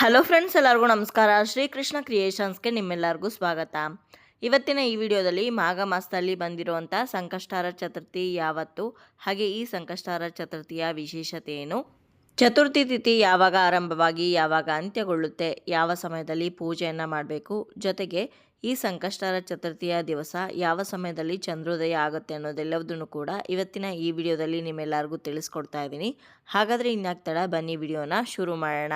Hello friends ಎಲ್ಲರಿಗೂ ನಮಸ್ಕಾರ. ಶ್ರೀಕೃಷ್ಣ ಕ್ರಿಯೇಷನ್ಸ್ಗೆ ನಿಮ್ಮೆಲ್ಲರಿಗೂ ಸ್ವಾಗತ. ಇವತ್ತಿನ ಈ ವಿಡಿಯೋದಲ್ಲಿ ಮಾಘ ಮಾಸದಲ್ಲಿ ಬಂದಿರುವಂಥ ಸಂಕಷ್ಟಾರ ಚತುರ್ಥಿ ಯಾವತ್ತು, ಹಾಗೆ ಈ ಸಂಕಷ್ಟಾರ ಚತುರ್ಥಿಯ ವಿಶೇಷತೆ ಏನು? ಚತುರ್ಥಿ ತಿಥಿ ಯಾವಾಗ ಆರಂಭವಾಗಿ, ಯಾವಾಗ ಅಂತ್ಯಗೊಳ್ಳುತ್ತೆ, ಯಾವ ಸಮಯದಲ್ಲಿ ಪೂಜೆಯನ್ನು ಮಾಡಬೇಕು, ಜೊತೆಗೆ ಈ ಸಂಕಷ್ಟಾರ ಚತುರ್ಥಿಯ ದಿವಸ ಯಾವ ಸಮಯದಲ್ಲಿ ಚಂದ್ರೋದಯ ಆಗುತ್ತೆ ಅನ್ನೋದೆಲ್ಲವುದನ್ನು ಕೂಡ ಇವತ್ತಿನ ಈ ವಿಡಿಯೋದಲ್ಲಿ ನಿಮ್ಮೆಲ್ಲರಿಗೂ ತಿಳಿಸ್ಕೊಡ್ತಾ ಇದ್ದೀನಿ. ಹಾಗಾದರೆ ಇನ್ನಾಗ್ತಡ ಬನ್ನಿ ವಿಡಿಯೋನ ಶುರು ಮಾಡೋಣ.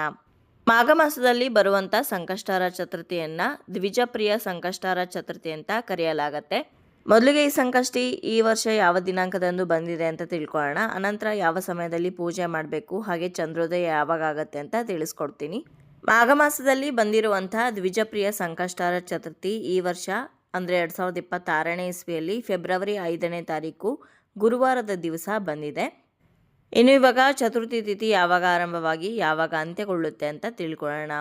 ಮಾಘ ಮಾಸದಲ್ಲಿ ಬರುವಂಥ ಸಂಕಷ್ಟಾರ ಚತುರ್ಥಿಯನ್ನು ದ್ವಿಜಪ್ರಿಯ ಸಂಕಷ್ಟಾರ ಚತುರ್ಥಿ ಅಂತ ಕರೆಯಲಾಗತ್ತೆ. ಮೊದಲಿಗೆ ಈ ಸಂಕಷ್ಟಿ ಈ ವರ್ಷ ಯಾವ ದಿನಾಂಕದಂದು ಬಂದಿದೆ ಅಂತ ತಿಳ್ಕೊಳ್ಳೋಣ. ಅನಂತರ ಯಾವ ಸಮಯದಲ್ಲಿ ಪೂಜೆ ಮಾಡಬೇಕು, ಹಾಗೆ ಚಂದ್ರೋದಯ ಯಾವಾಗ ಆಗುತ್ತೆ ಅಂತ ತಿಳಿಸ್ಕೊಡ್ತೀನಿ. ಮಾಘ ಮಾಸದಲ್ಲಿ ಬಂದಿರುವಂಥ ದ್ವಿಜಪ್ರಿಯ ಸಂಕಷ್ಟಾರ ಚತುರ್ಥಿ ಈ ವರ್ಷ, ಅಂದರೆ ಎರಡು ಸಾವಿರದ ಇಪ್ಪತ್ತಾರನೇ ಇಸ್ವಿಯಲ್ಲಿ ಫೆಬ್ರವರಿ ಐದನೇ ತಾರೀಕು ಗುರುವಾರದ ದಿವಸ ಬಂದಿದೆ. ಇನ್ನು ಇವಾಗ ಚತುರ್ಥಿ ತಿಥಿ ಯಾವಾಗ ಆರಂಭವಾಗಿ ಯಾವಾಗ ಅಂತ್ಯಗೊಳ್ಳುತ್ತೆ ಅಂತ ತಿಳ್ಕೊಳ್ಳೋಣ.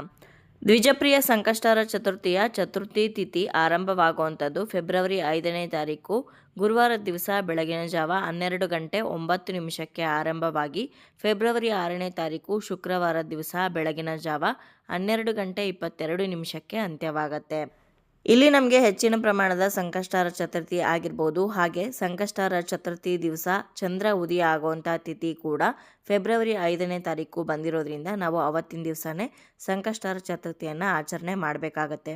ದ್ವಿಜಪ್ರಿಯ ಸಂಕಷ್ಟರ ಚತುರ್ಥಿಯ ಚತುರ್ಥಿ ತಿಥಿ ಆರಂಭವಾಗುವಂಥದ್ದು ಫೆಬ್ರವರಿ ಐದನೇ ತಾರೀಕು. ಗುರುವಾರ ದಿವಸ ಬೆಳಗಿನ ಜಾವ ಹನ್ನೆರಡು ಗಂಟೆ ಒಂಬತ್ತು ನಿಮಿಷಕ್ಕೆ ಆರಂಭವಾಗಿ ಫೆಬ್ರವರಿ ಆರನೇ ತಾರೀಕು ಶುಕ್ರವಾರ ದಿವಸ ಬೆಳಗಿನ ಜಾವ ಹನ್ನೆರಡು ಗಂಟೆ ಇಪ್ಪತ್ತೆರಡು ನಿಮಿಷಕ್ಕೆ ಅಂತ್ಯವಾಗತ್ತೆ. ಇಲ್ಲಿ ನಮಗೆ ಹೆಚ್ಚಿನ ಪ್ರಮಾಣದ ಸಂಕಷ್ಟಾರ ಚತುರ್ಥಿ ಆಗಿರ್ಬೋದು. ಹಾಗೆ ಸಂಕಷ್ಟಾರ ಚತುರ್ಥಿ ದಿವಸ ಚಂದ್ರ ಉದಯ ಆಗುವಂಥ ತಿಥಿ ಕೂಡ ಫೆಬ್ರವರಿ ಐದನೇ ತಾರೀಕು ಬಂದಿರೋದ್ರಿಂದ ನಾವು ಅವತ್ತಿನ ದಿವಸನೇ ಸಂಕಷ್ಟಾರ ಚತುರ್ಥಿಯನ್ನು ಆಚರಣೆ ಮಾಡಬೇಕಾಗತ್ತೆ.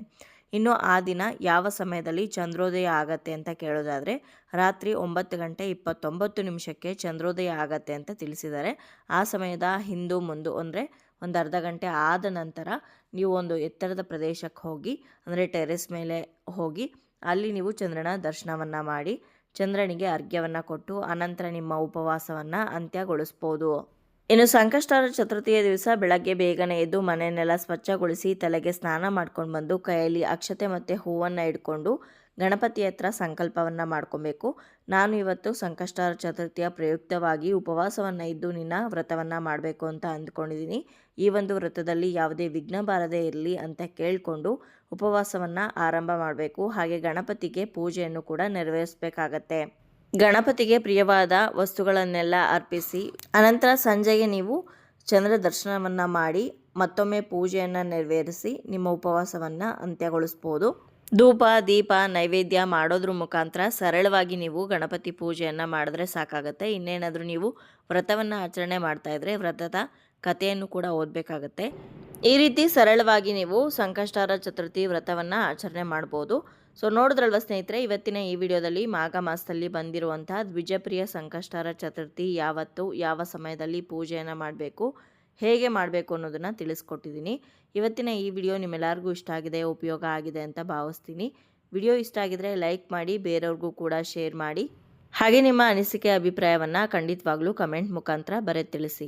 ಇನ್ನು ಆ ದಿನ ಯಾವ ಸಮಯದಲ್ಲಿ ಚಂದ್ರೋದಯ ಆಗತ್ತೆ ಅಂತ ಕೇಳೋದಾದರೆ ರಾತ್ರಿ ಒಂಬತ್ತು ಗಂಟೆ ಇಪ್ಪತ್ತೊಂಬತ್ತು ನಿಮಿಷಕ್ಕೆ ಚಂದ್ರೋದಯ ಆಗತ್ತೆ ಅಂತ ತಿಳಿಸಿದ್ದಾರೆ. ಆ ಸಮಯದ ಹಿಂದೂ, ಮುಂದು ಅಂದರೆ ಒಂದು ಅರ್ಧ ಗಂಟೆ ಆದ ನಂತರ ನೀವು ಒಂದು ಎತ್ತರದ ಪ್ರದೇಶಕ್ಕೆ ಹೋಗಿ, ಅಂದರೆ ಟೆರೆಸ್ ಮೇಲೆ ಹೋಗಿ, ಅಲ್ಲಿ ನೀವು ಚಂದ್ರನ ದರ್ಶನವನ್ನು ಮಾಡಿ, ಚಂದ್ರನಿಗೆ ಅರ್ಘ್ಯವನ್ನು ಕೊಟ್ಟು, ಅನಂತರ ನಿಮ್ಮ ಉಪವಾಸವನ್ನು ಅಂತ್ಯಗೊಳಿಸ್ಬೋದು. ಇನ್ನು ಸಂಕಷ್ಟರ ಚತುರ್ಥಿಯ ದಿವಸ ಬೆಳಗ್ಗೆ ಬೇಗನೆ ಎದ್ದು ಮನೆಯನ್ನೆಲ್ಲ ಸ್ವಚ್ಛಗೊಳಿಸಿ ತಲೆಗೆ ಸ್ನಾನ ಮಾಡ್ಕೊಂಡು ಬಂದು ಕೈಯಲ್ಲಿ ಅಕ್ಷತೆ ಮತ್ತು ಹೂವನ್ನು ಇಟ್ಕೊಂಡು ಗಣಪತಿ ಹತ್ರ ಸಂಕಲ್ಪವನ್ನು ಮಾಡ್ಕೊಬೇಕು. ನಾನು ಇವತ್ತು ಸಂಕಷ್ಟರ ಚತುರ್ಥಿಯ ಪ್ರಯುಕ್ತವಾಗಿ ಉಪವಾಸವನ್ನು ಇದ್ದು ನಿನ್ನ ವ್ರತವನ್ನು ಮಾಡಬೇಕು ಅಂತ ಅಂದ್ಕೊಂಡಿದ್ದೀನಿ. ಈ ಒಂದು ವ್ರತದಲ್ಲಿ ಯಾವುದೇ ವಿಘ್ನ ಬಾರದೇ ಇರಲಿ ಅಂತ ಕೇಳಿಕೊಂಡು ಉಪವಾಸವನ್ನು ಆರಂಭ ಮಾಡಬೇಕು. ಹಾಗೆ ಗಣಪತಿಗೆ ಪೂಜೆಯನ್ನು ಕೂಡ ನೆರವೇರಿಸಬೇಕಾಗತ್ತೆ. ಗಣಪತಿಗೆ ಪ್ರಿಯವಾದ ವಸ್ತುಗಳನ್ನೆಲ್ಲ ಅರ್ಪಿಸಿ, ಅನಂತರ ಸಂಜೆಗೆ ನೀವು ಚಂದ್ರ ದರ್ಶನವನ್ನು ಮಾಡಿ ಮತ್ತೊಮ್ಮೆ ಪೂಜೆಯನ್ನು ನೆರವೇರಿಸಿ ನಿಮ್ಮ ಉಪವಾಸವನ್ನು ಅಂತ್ಯಗೊಳಿಸ್ಬೋದು. ಧೂಪ, ದೀಪ, ನೈವೇದ್ಯ ಮಾಡೋದ್ರ ಮುಖಾಂತರ ಸರಳವಾಗಿ ನೀವು ಗಣಪತಿ ಪೂಜೆಯನ್ನು ಮಾಡಿದ್ರೆ ಸಾಕಾಗುತ್ತೆ. ಇನ್ನೇನಾದರೂ ನೀವು ವ್ರತವನ್ನು ಆಚರಣೆ ಮಾಡ್ತಾ ಇದ್ರೆ ವ್ರತದ ಕಥೆಯನ್ನು ಕೂಡ ಓದಬೇಕಾಗತ್ತೆ. ಈ ರೀತಿ ಸರಳವಾಗಿ ನೀವು ಸಂಕಷ್ಟಾರ ಚತುರ್ಥಿ ವ್ರತವನ್ನು ಆಚರಣೆ ಮಾಡ್ಬೋದು. ಸೊ ನೋಡಿದ್ರಲ್ವ ಸ್ನೇಹಿತರೆ, ಇವತ್ತಿನ ಈ ವಿಡಿಯೋದಲ್ಲಿ ಮಾಘ ಮಾಸದಲ್ಲಿ ಬಂದಿರುವಂಥ ದ್ವಿಜಪ್ರಿಯ ಸಂಕಷ್ಟರ ಚತುರ್ಥಿ ಯಾವತ್ತು, ಯಾವ ಸಮಯದಲ್ಲಿ ಪೂಜೆಯನ್ನು ಮಾಡಬೇಕು, ಹೇಗೆ ಮಾಡಬೇಕು ಅನ್ನೋದನ್ನು ತಿಳಿಸ್ಕೊಟ್ಟಿದ್ದೀನಿ. ಇವತ್ತಿನ ಈ ವಿಡಿಯೋ ನಿಮ್ಮೆಲ್ಲರಿಗೂ ಇಷ್ಟ ಆಗಿದೆ, ಉಪಯೋಗ ಆಗಿದೆ ಅಂತ ಭಾವಿಸ್ತೀನಿ. ವಿಡಿಯೋ ಇಷ್ಟ ಆಗಿದ್ರೆ ಲೈಕ್ ಮಾಡಿ, ಬೇರೆಯವ್ರಿಗೂ ಕೂಡ ಶೇರ್ ಮಾಡಿ. ಹಾಗೆ ನಿಮ್ಮ ಅನಿಸಿಕೆ, ಅಭಿಪ್ರಾಯವನ್ನು ಖಂಡಿತವಾಗ್ಲೂ ಕಮೆಂಟ್ ಮುಖಾಂತರ ಬರೆ ತಿಳಿಸಿ.